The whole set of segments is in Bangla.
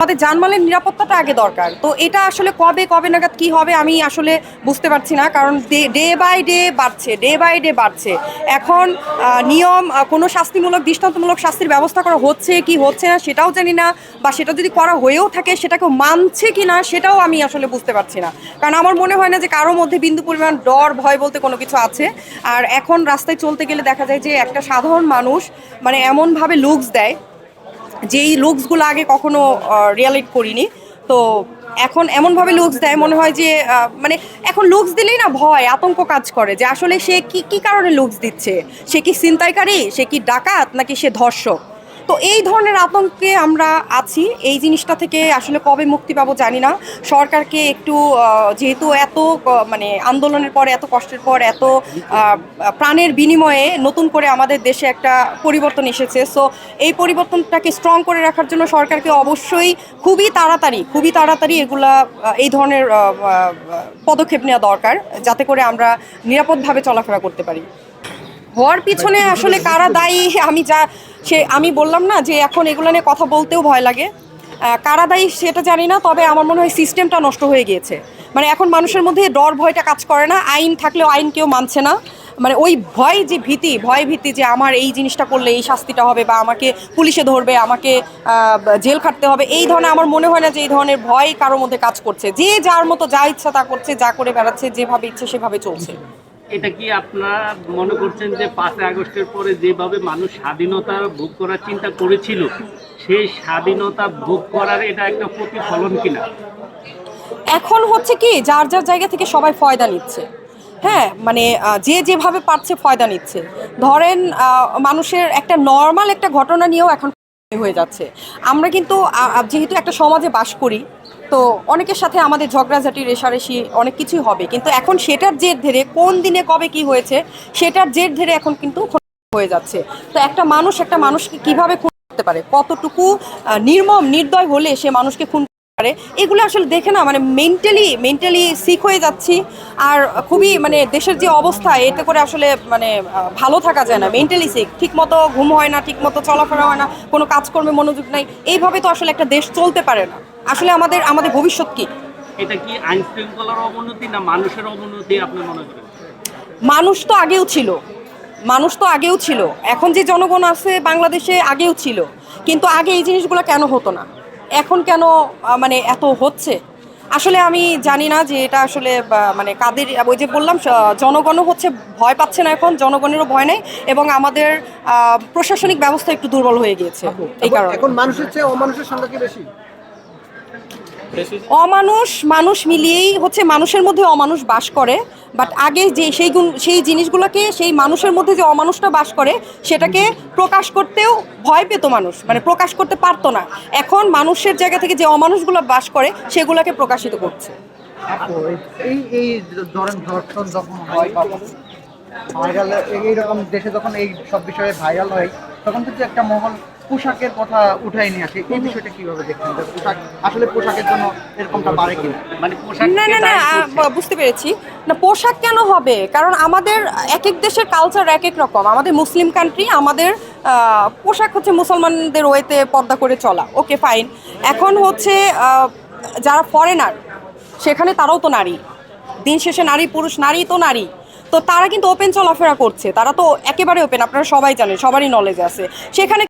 আমাদের জানমালের নিরাপত্তাটা আগে দরকার। তো এটা আসলে কবে কবে নাগাদ কি হবে আমি আসলে বুঝতে পারছি না। কারণ ডে বাই ডে বাড়ছে, ডে বাই ডে বাড়ছে। এখন নিয়ম কোনো শাস্তিমূলক, দৃষ্টান্তমূলক শাস্তির ব্যবস্থা করা হচ্ছে কি হচ্ছে না সেটাও জানি না। বা সেটা যদি করা হয়েও থাকে সেটাকে মানছে কি না সেটাও আমি আসলে বুঝতে পারছি না। কারণ আমার মনে হয় না যে কারোর মধ্যে বিন্দু পরিমাণ ডর, ভয় বলতে কোনো কিছু আছে। আর এখন রাস্তায় চলতে গেলে দেখা যায় যে একটা সাধারণ মানুষ মানে এমনভাবে লুকস দেয় যেই লুকসগুলো আগে কখনো রিয়ালিট করিনি। তো এখন এমনভাবে লুকস দেয়, মনে হয় যে মানে এখন লুকস দিলেই না ভয়, আতঙ্ক কাজ করে যে আসলে সে কি কি কারণে লুকস দিচ্ছে? সে কি ছিনতাইকারী? সে কি ডাকাত? নাকি সে ধর্ষক? তো এই ধরনের আতঙ্কে আমরা আছি। এই জিনিসটা থেকে আসলে কবে মুক্তি পাবো জানি না। সরকারকে একটু যেহেতু এত মানে আন্দোলনের পর এত কষ্টের পর এত প্রাণের বিনিময়ে নতুন করে আমাদের দেশে একটা পরিবর্তন এসেছে। সো এই পরিবর্তনটাকে স্ট্রং করে রাখার জন্য সরকারকে অবশ্যই খুবই তাড়াতাড়ি খুবই তাড়াতাড়ি এগুলা এই ধরনের পদক্ষেপ নেওয়া দরকার যাতে করে আমরা নিরাপদভাবে চলাফেরা করতে পারি। হওয়ার পিছনে আসলে কারা দায়ী আমি যা সে আমি বললাম না যে এখন এগুলো নিয়ে কথা বলতেও ভয় লাগে। কারা দায়ী সেটা জানি না, তবে আমার মনে হয় সিস্টেমটা নষ্ট হয়ে গিয়েছে। মানে এখন মানুষের মধ্যে ডর ভয়টা কাজ করে না, আইন থাকলেও আইন কেউ মানছে না। মানে ওই ভয় যে ভীতি, ভয় ভীতি যে আমার এই জিনিসটা করলে এই শাস্তিটা হবে বা আমাকে পুলিশে ধরবে, আমাকে জেল খাটতে হবে, এই ধরনের আমার মনে হয় না যে এই ধরনের ভয় কারোর মধ্যে কাজ করছে। যে যার মতো যা ইচ্ছা তা করছে, যা করে বেড়াচ্ছে, যেভাবে ইচ্ছে সেভাবে চলছে। এটা কি আপনারা মনে করছেন যে পাঁচই আগস্টের পরে যেভাবে মানুষ স্বাধীনতা ভোগ করার চিন্তা করেছিল, সেই স্বাধীনতা ভোগ করার এটা একটা প্রতিফলন কিনা? এখন হচ্ছে কি, যার যার জায়গা থেকে সবাই ফয়দা নিচ্ছে। হ্যাঁ মানে যে যেভাবে পারছে ফয়দা নিচ্ছে। ধরেন মানুষের একটা নর্মাল একটা ঘটনা নিয়েও এখন হয়ে যাচ্ছে। আমরা কিন্তু যেহেতু একটা সমাজে বাস করি তো অনেকের সাথে আমাদের ঝগড়াঝাটি, রেশারেশি অনেক কিছুই হবে। কিন্তু এখন সেটার জের ধরে কোন দিনে কবে কি হয়েছে, সেটার জের ধরে এখন কিন্তু হয়ে যাচ্ছে। তো একটা মানুষ একটা মানুষকে কীভাবে খুন করতে পারে? কতটুকু নির্মম, নির্দয় হলে সে মানুষকে খুন পারে। এগুলো আসলে দেখে না মানে মেন্টালি মেন্টালি সিক হয়ে যাচ্ছি। আর খুবই মানে দেশের যে অবস্থা এতে করে আসলে মানে ভালো থাকা যায় না মেন্টালি সিক ঠিক মতো ঘুম হয় না ঠিক মতো চলাফেরা হয় না কোনো কাজকর্মে মনোযোগ নাই। এইভাবে তো আসলে একটা দেশ চলতে পারে না। আসলে আমাদের আমাদের ভবিষ্যৎ কি? এটা কি আইন শৃঙ্খলার অবনতি না মানুষের অবনতি আপনি মনে করেন? মানুষ তো আগেও ছিল। মানুষ তো আগেও ছিল। এখন যে জনগণ আছে বাংলাদেশে আগেও ছিল। কিন্তু আগে এই জিনিসগুলো কেন হতো না? এখন কেন মানে এত হচ্ছে? আসলে আমি জানি না যে এটা আসলে মানে কাদের ওই যে বললাম জনগণও হচ্ছে ভয় পাচ্ছে না এখন জনগণেরও ভয় নেই এবং আমাদের প্রশাসনিক ব্যবস্থা একটু দুর্বল হয়ে গিয়েছে এই কারণে। এখন মানুষের চেয়ে অমানুষের সংখ্যা কি বেশি? অমানুষ, মানুষ মিলিয়েই হচ্ছে মানুষের মধ্যে অমানুষ বাস করে বাট আগে যে সেই গুণ, সেই জিনিসগুলোকে, সেই মানুষের মধ্যে যে অমানুষটা বাস করে, সেটাকে প্রকাশ করতেও ভয় পেত মানুষ মানে প্রকাশ করতে পারতো না। এখন মানুষের জায়গা থেকে যে অমানুষগুলো বাস করে, সেগুলোকে প্রকাশিত করছে। এই ভাইরাল এইরকম দেশে যখন এই সব বিষয়ে ভাইরাল হয়, তখন কিন্তু একটা মহল পোশাকের কথা উঠাই নিয়ে আসে এই বিষয়টা কীভাবে দেখছেন? পোশাক আসলে পোশাকের জন্য এরকমটা বাড়ে কিনা? মানে পোশাক না না না বুঝতে পেরেছি। না পোশাক কেন হবে? কারণ আমাদের এক এক দেশের কালচার এক এক রকম। আমাদের মুসলিম কান্ট্রি আমাদের পোশাক হচ্ছে মুসলমানদের ওয়েতে পর্দা করে চলা। ওকে ফাইন এখন হচ্ছে যারা ফরেনার সেখানে তারাও তো নারী। দিন শেষে নারী পুরুষ নারী তো নারী। তো তারা কিন্তু ওপেন চলাফেরা করছে। তারা তো একেবারে ওপেন আপনারা সবাই জানেন সবারই নলেজ আছে। সেখানে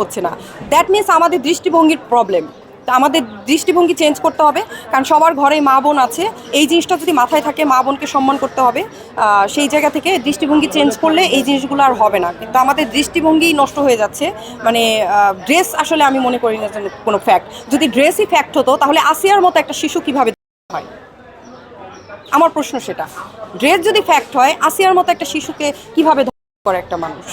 হচ্ছে না। দ্যাট মিনস আমাদের দৃষ্টিভঙ্গির প্রবলেম তা আমাদের দৃষ্টিভঙ্গি চেঞ্জ করতে হবে, কারণ সবার ঘরে মা বোন আছে। এই জিনিসটা যদি মাথায় থাকে, মা বোনকে সম্মান করতে হবে। সেই জায়গা থেকে দৃষ্টিভঙ্গি চেঞ্জ করলে এই জিনিসগুলো আর হবে না। কিন্তু আমাদের দৃষ্টিভঙ্গি নষ্ট হয়ে যাচ্ছে। মানে ড্রেস আসলে আমি মনে করি না কোনো ফ্যাক্ট যদি ড্রেসই ফ্যাক্ট হতো, তাহলে আসিয়ার মতো একটা শিশু কীভাবে হয়? আমার প্রশ্ন সেটা। ড্রেস যদি ফ্যাক্ট হয়, আসিয়ার মতো একটা শিশুকে কীভাবে করে একটা মানুষ?